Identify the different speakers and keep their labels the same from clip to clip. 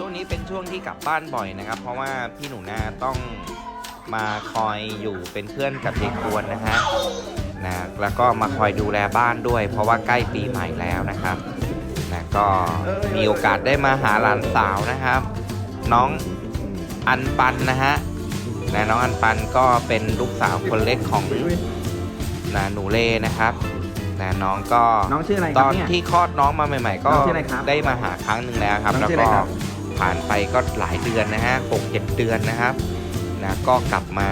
Speaker 1: ช่วงนี้เป็นช่วงที่กลับบ้านบ่อยนะครับ เพราะว่าพี่หนูนาต้องมาคอยอยู่เป็นเพื่อนกับเด็กกวนนะฮะนะแล้วก็มาคอยดูแลบ้านด้วย เพราะว่าใกล้ปีใหม่แล้วนะครับนะก็มีโอกาสได้มาหาหลานสาวนะครับ น้องอันปันนะฮะนะน้องอันปันก็เป็นลูกสาวคนเล็กของนะหนูเล่นะครับนะน้องก็
Speaker 2: น้องชื่ออะไรค
Speaker 1: ต
Speaker 2: รับ
Speaker 1: อน
Speaker 2: เนี่ย
Speaker 1: ที่คลอดน้องมาใหม่ ๆ ก็
Speaker 2: น้องชื่ออะไรครับ
Speaker 1: ได้มาหาครั้งหนึ่งแล้วครับ
Speaker 2: น้อง
Speaker 1: แล้ว
Speaker 2: ชื่ออะไร
Speaker 1: ก็
Speaker 2: ครับ
Speaker 1: ผ่านไปก็หลายเดือนนะฮะหกเจ็ดเดือนนะครับนะก็กลับมา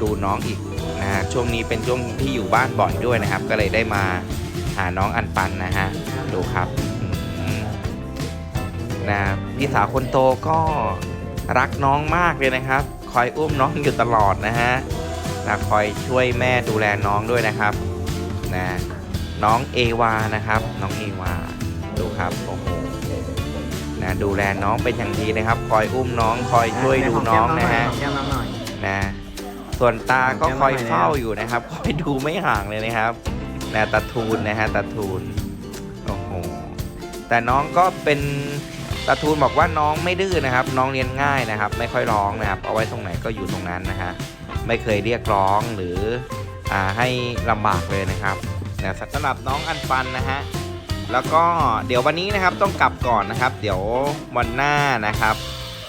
Speaker 1: ดูน้องอีกนะฮะช่วงนี้เป็นช่วงที่อยู่บ้านบ่อยด้วยนะครับ ก็เลยได้มาหาน้องอันปันนะฮะดูครับนะพี่สาวคนโตก็รักน้องมากเลยนะครับ คอยอุ้มน้องอยู่ตลอดนะฮะนะคอยช่วยแม่ดูแลน้องด้วยนะครับนะน้องเอวานะครับ น้องเอวาดูครับโอ้โห นะดูแลน้องเป็นอย่างดีนะครับ คอยอุ้มน้องคอยช่วยดูน้องนะฮะ
Speaker 2: หอมแก้มน้องหน่อย
Speaker 1: นะส่วนตาก็
Speaker 2: แก้ม
Speaker 1: คอย
Speaker 2: หน่อยแล้ว
Speaker 1: เฝ้าอยู่นะครับคอยดูไม่ห่างเลยนะครับนะตาทูนนะฮะตาทูนโอ้โหแต่น้องก็เป็นตาทูนบอกว่าน้องไม่ดื้อนะครับ น้องเรียนง่ายนะครับ ไม่ค่อยร้องนะครับ เอาไว้ตรงไหนก็อยู่ตรงนั้นนะฮะไม่เคยเรียกร้องหรืออ่าให้ลำบากเลยนะครับนะสำหรับน้องอันปันนะฮะ แล้วก็เดี๋ยววันนี้นะครับต้องกลับก่อนนะครับ เดี๋ยววันหน้านะครับ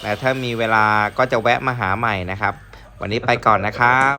Speaker 1: แต่ถ้ามีเวลาก็จะแวะมาหาใหม่นะครับ วันนี้ไปก่อนนะครับ